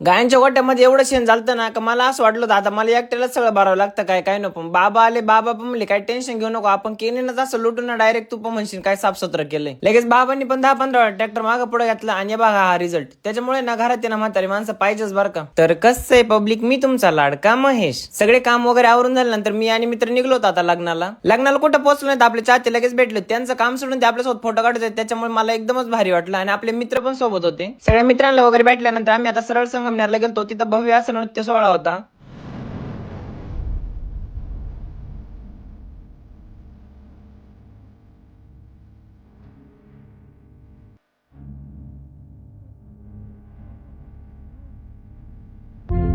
गायांच्या गोट्यामध्ये एवढं शेण झालं ना का मला असं वाटलं होतं आता मला एकट्यालाच सगळं भरावं लागतं काय काय नको. पण बाबा आले बाबा पण म्हणले काय टेन्शन घेऊ नको आपण केलीनच असं लुटून ना डायरेक्ट तू पण म्हणशील काय साफसत्र केलंय. लगेच बाबांनी पण दहा पंधरा ट्रॅक्टर मागं पुढे घातला आणि बघा हा रिझल्ट त्याच्यामुळे ना घरात ना म्हातारी माणसं पाहिजेच बरं का. तर कसं आहे पब्लिक मी तुमचा लाडका महेश. सगळे काम वगैरे आवरून झाल्यानंतर मी आणि मित्र निघलो होतो आता लग्नाला. लग्नाला कुठं पोहोचलो नाही तर आपले चाचे लगेच भेटले. त्यांचं काम सोडून ते आपल्यासोबत फोटो काढत त्याच्यामुळे मला एकदमच भारी वाटलं. आणि आपले मित्र पण सोबत होते. सगळ्या मित्रांना वगैरे भेटल्यानंतर आम्ही आता सरळ संगमनेरला गेलतो तिथं भव्य असं नृत्य सोहळा होता.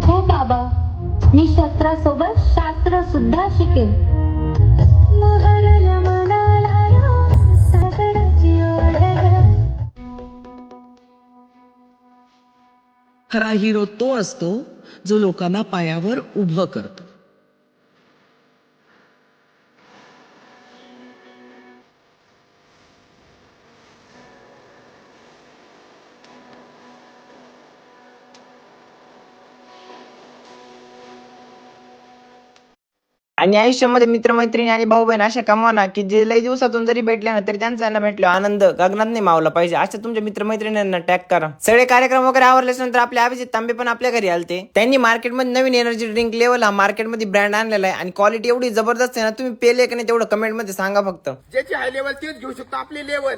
हो बाबा मी शस्त्रासोबत शास्त्र सुद्धा शिकेन. खरा हिरो तो असतो जो लोकांना पायावर उभं करतो. आणि आयुष्यामध्ये मित्रमैत्रिणी आणि भाऊ बहीण अशा कमवा ना की जे लई दिवसातून जरी भेटले ना तरी त्यांचा भेटलो आनंद. गगनात नाही मावला पाहिजे. अशा तुमच्या मित्रमैत्रिणींना टॅग करा. सगळे कार्यक्रम वगैरे आवरल्याच्या नंतर आपले अभिजित तांबे पण आपल्या घरी आलते. त्यांनी मार्केटमध्ये नवीन एनर्जी ड्रिंक लेवल हा मार्केटमध्ये ब्रँड आणलेला आहे आणि क्वालिटी एवढी जबरदस्त आहे ना तुम्ही पेले की नाही तेवढं कमेंटमध्ये सांगा फक्त. ज्याची हाय लेवल तेच घेऊ शकतो आपली लेवल